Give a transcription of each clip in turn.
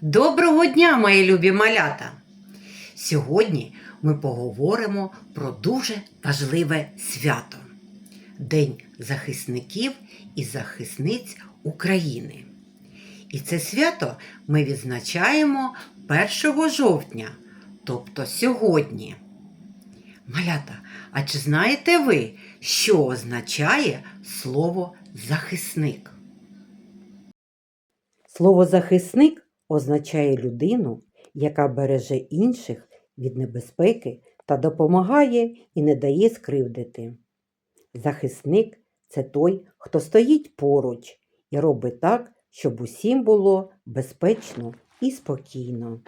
Доброго дня, мої любі малята! Сьогодні ми поговоримо про дуже важливе свято День захисників і захисниць України. І це свято ми відзначаємо 1 жовтня, тобто сьогодні. Малята, а чи знаєте ви, що означає слово захисник? Слово захисник означає людину, яка береже інших від небезпеки та допомагає і не дає скривдити. Захисник це той, хто стоїть поруч і робить так, щоб усім було безпечно і спокійно.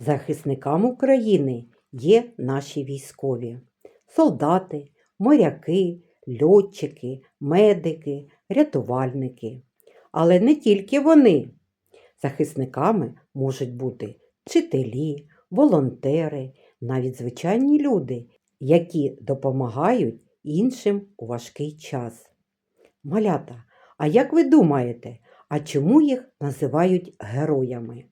Захисникам України є наші військові, солдати, моряки, льотчики, медики, рятувальники. Але не тільки вони. Захисниками можуть бути вчителі, волонтери, навіть звичайні люди, які допомагають іншим у важкий час. Малята, а як ви думаєте, а чому їх називають героями?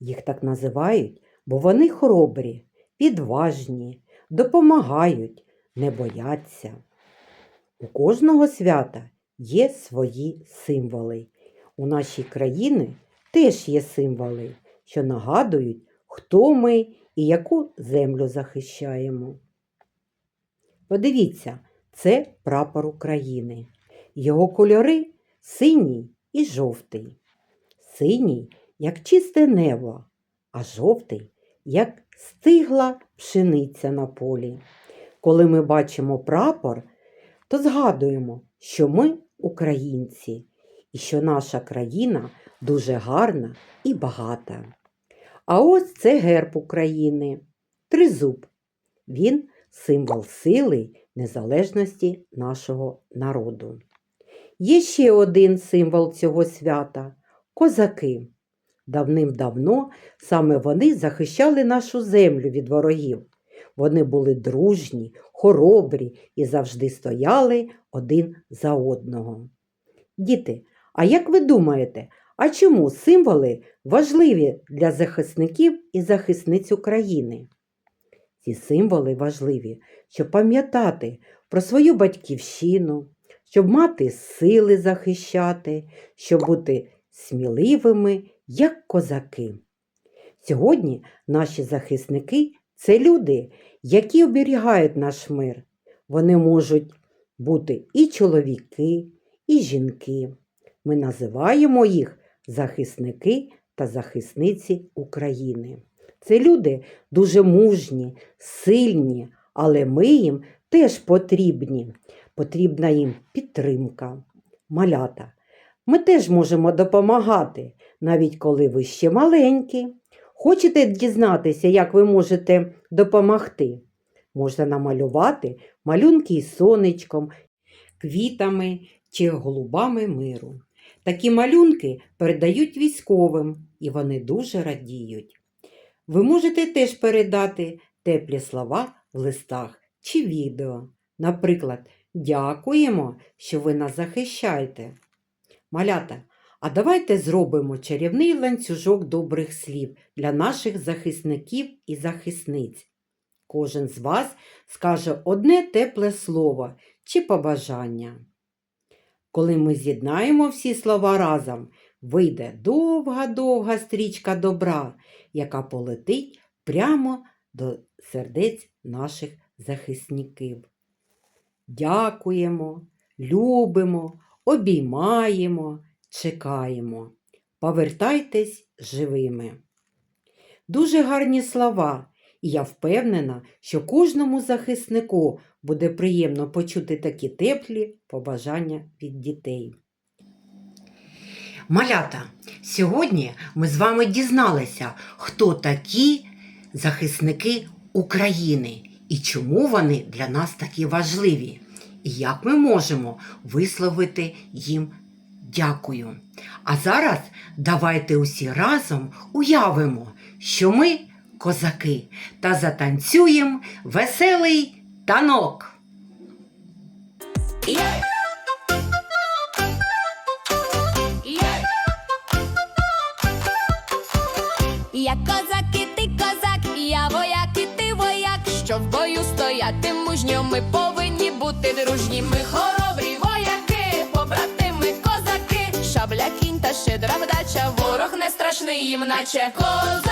Їх так називають, бо вони хоробрі, відважні, допомагають, не бояться. У кожного свята є свої символи. У нашій країні теж є символи, що нагадують, хто ми і яку землю захищаємо. Подивіться, це прапор України. Його кольори синій і жовтий. Синій, як чисте небо, а жовтий, як стигла пшениця на полі. Коли ми бачимо прапор, то згадуємо, що ми українці і що наша країна дуже гарна і багата. А ось це герб України, тризуб. Він символ сили незалежності нашого народу. Є ще один символ цього свята козаки. Давним-давно саме вони захищали нашу землю від ворогів. Вони були дружні, хоробрі і завжди стояли один за одного. Діти, а як ви думаєте, а чому символи важливі для захисників і захисниць України? Ці символи важливі, щоб пам'ятати про свою батьківщину, щоб мати сили захищати, щоб бути сміливими, як козаки. Сьогодні наші захисники це люди, які оберігають наш мир. Вони можуть бути і чоловіки, і жінки. Ми називаємо їх захисники та захисниці України. Це люди дуже мужні, сильні, але ми їм теж потрібні. Потрібна їм підтримка, малята. Ми теж можемо допомагати, навіть коли ви ще маленькі. Хочете дізнатися, як ви можете допомогти? Можна намалювати малюнки із сонечком, квітами чи голубами миру. Такі малюнки передають військовим, і вони дуже радіють. Ви можете теж передати теплі слова в листах чи відео. Наприклад, дякуємо, що ви нас захищаєте. Малята, а давайте зробимо чарівний ланцюжок добрих слів для наших захисників і захисниць. Кожен з вас скаже одне тепле слово чи побажання. Коли ми з'єднаємо всі слова разом, вийде довга-довга стрічка добра, яка полетить прямо до сердець наших захисників. Дякуємо, любимо, обіймаємо, чекаємо. Повертайтесь живими. Дуже гарні слова, і я впевнена, що кожному захиснику буде приємно почути такі теплі побажання від дітей. Малята, сьогодні ми з вами дізналися, хто такі захисники України і чому вони для нас такі важливі, і як ми можемо висловити їм дякую. А зараз давайте усі разом уявимо, що ми козаки та затанцюємо веселий танок. Я козак, і ти козак, я вояк, і ти вояк. Що в бою стояти мужньо, ми повинні бути дружні. Ми хоробрі вояки, побратими козаки. Шабля кінь та щедра вдача, ворог не страшний їм, наче козак.